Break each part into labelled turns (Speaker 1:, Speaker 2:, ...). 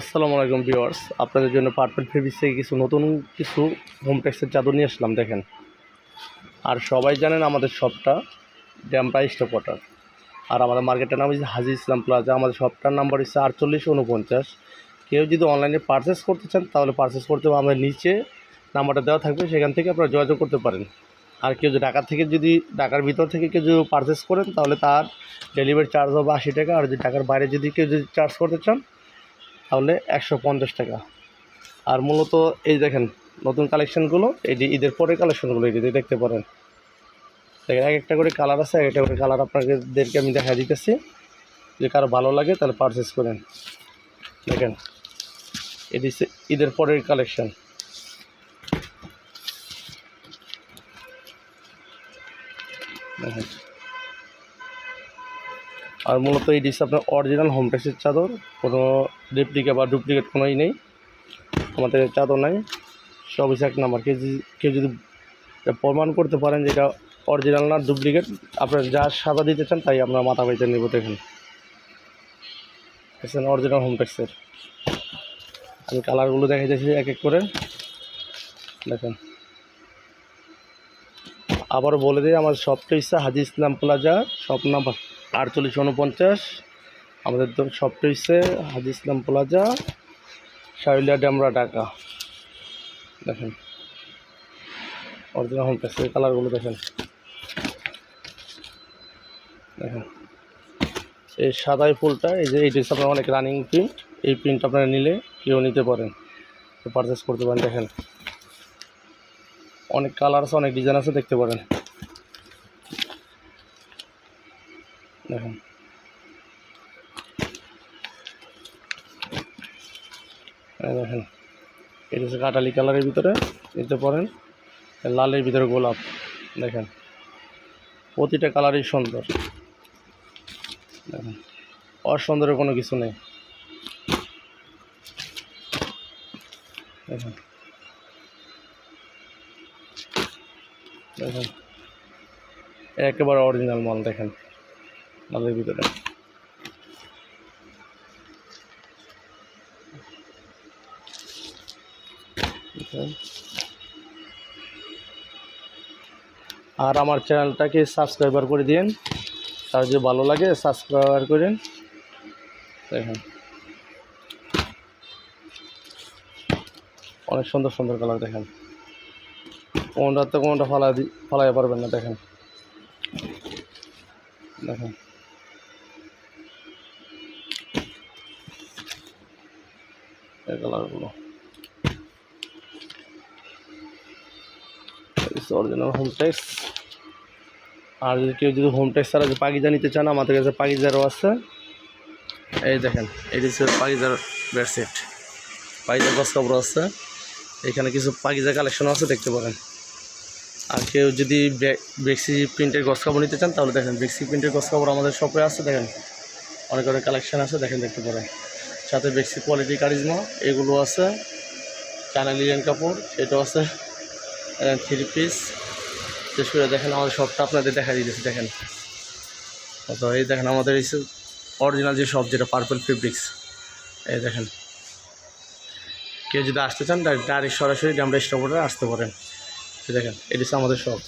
Speaker 1: আসসালামু আলাইকুম ভিউয়ার্স। আপনাদের জন্য পারফেক্ট ফেব্রিক্স কিছু নতুন কিছু হোম টেক্সের চাদর নিয়ে আসলাম, দেখেন। আর সবাই জানেন আমাদের শপটা ড্যাম প্রাইস কোয়ার্টার আর আমাদের মার্কেটের নাম হচ্ছে হাজি ইসলাম প্লাজা আমাদের শপটার নাম্বার হচ্ছে আটচল্লিশ উনপঞ্চাশ কেউ যদি অনলাইনে পারচেস করতে চান, তাহলে পারচেস করতে আমাদের নিচে নাম্বারটা দেওয়া থাকবে। সেখান থেকে আপনারা যোগাযোগ করতে পারেন। আর কেউ যদি ঢাকা থেকে যদি, ঢাকার ভিতর থেকে কেউ যদি পারচেস করেন, তাহলে তার ডেলিভারি চার্জ হবে আশি টাকা। আর যদি ঢাকার বাইরে যদি কেউ যদি চার্জ করতে চান তাহলে একশো পঞ্চাশ টাকা। আর মূলত এই দেখেন, নতুন কালেকশানগুলো এই যে ঈদের পরে কালেকশনগুলো এই যে দেখতে পারেন। দেখেন এক একটা করে কালার আছে এক একটা করে কালার আপনাদেরকে আমি দেখা দিতেছি। যে কারও ভালো লাগে, তাহলে পারচেস করেন। দেখেন এটি ঈদের পরের কালেকশান দেখেন। আর মূলত এই ডিশ আপনার অরিজিনাল হোম টেক্সের চাদর, কোনো রেপ্লিকা বা ডুপ্লিকেট কোনোই নেই। আমাদের চাদর নাই। সব এক নাম্বার। যদি কেউ যদি প্রমাণ করতে পারেন যে এটা অরিজিনাল না ডুপ্লিকেট আপনার যা সাদা দিতে চান তাই আপনার মাথা পাইতে নেব দেখুন দেখছেন অরিজিনাল হোম টেক্সের আমি কালারগুলো দেখা যাচ্ছি এক এক করে। দেখেন। আবার বলে দিই, আমার শপটা ইচ্ছা Haji Islam plaza shop number আটচল্লিশ উনপঞ্চাশ আমাদের তো শপটা হচ্ছে হাজি ইসলাম প্লাজা শাইলিয়া ড্যামরা ঢাকা। দেখেন। অরিজিনাল হোম টেক্সের কালারগুলো দেখেন। দেখেন। এই সাদাই ফুলটা, এই যে এইটা হচ্ছে আপনার অনেক রানিং প্রিন্ট এই প্রিন্ট আপনারা নিলে কেউ নিতে পারেন। পারচেস করতে পারেন, দেখেন। অনেক কালার আছে, অনেক ডিজাইন আছে, দেখতে পারেন। দেখেন। দেখেন এটা হচ্ছে কাটালি কালারের ভিতরে নিতে পারেন লালের ভিতরে গোলাপ, দেখেন। প্রতিটা কালারই সুন্দর। দেখেন, অসুন্দরের কোনো কিছু নেই। দেখেন। দেখেন, একেবারে অরিজিনাল মাল, দেখেন। মালের ভিতরে। আর আমার চ্যানেলটাকে সাবস্ক্রাইবার করে দিন। তার যদি ভালো লাগে, সাবস্ক্রাইবার করেন। দেখেন। অনেক সুন্দর সুন্দর কালার দেখেন। কোনটা তো কোনটা ফালা দি ফালাই পারবেন না, দেখেন। দেখেন। এই কালারগুলো অরিজিনাল হোম টেক্স আর যদি কেউ যদি হোম টেক্স ছাড়া পাকিজা নিতে চান, আমাদের কাছে পাকিজারও আছে। এই দেখেন এটি হচ্ছে পাকিজার বেডশিট। পাকিজার গছ কাপড় আছে। এখানে কিছু পাকিজা কালেকশন আছে, দেখতে পারেন। আর কেউ যদি বেক্সি প্রিন্টের গছ কাপড় নিতে চান, তাহলে দেখেন, বেক্সি প্রিন্টের গছ কাপড় আমাদের শপে আছে, দেখেন। অনেক অনেক কালেকশন আছে, দেখেন, দেখতে পারেন। সাথে বেক্সি কোয়ালিটি কারিজমা এগুলো আছে। চায়না কাপড় সেটাও আছে। থ্রি পিস শেষ করে দেখেন আমাদের শপটা আপনাদের দেখা দিতেছে, দেখেন। তো এই দেখেন আমাদের এই অরিজিনাল যে শপ যেটা পার্পল ফেব্রিক্স এই দেখেন। কেউ যদি আসতে চান ডাইরেক্ট সরাসরি ড্যামরা স্টপরে আসতে পারেন। দেখেন, এটি আমাদের শপ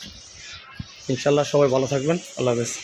Speaker 1: ইনশাল্লাহ সবাই ভালো থাকবেন। আল্লাহ হাফেজ।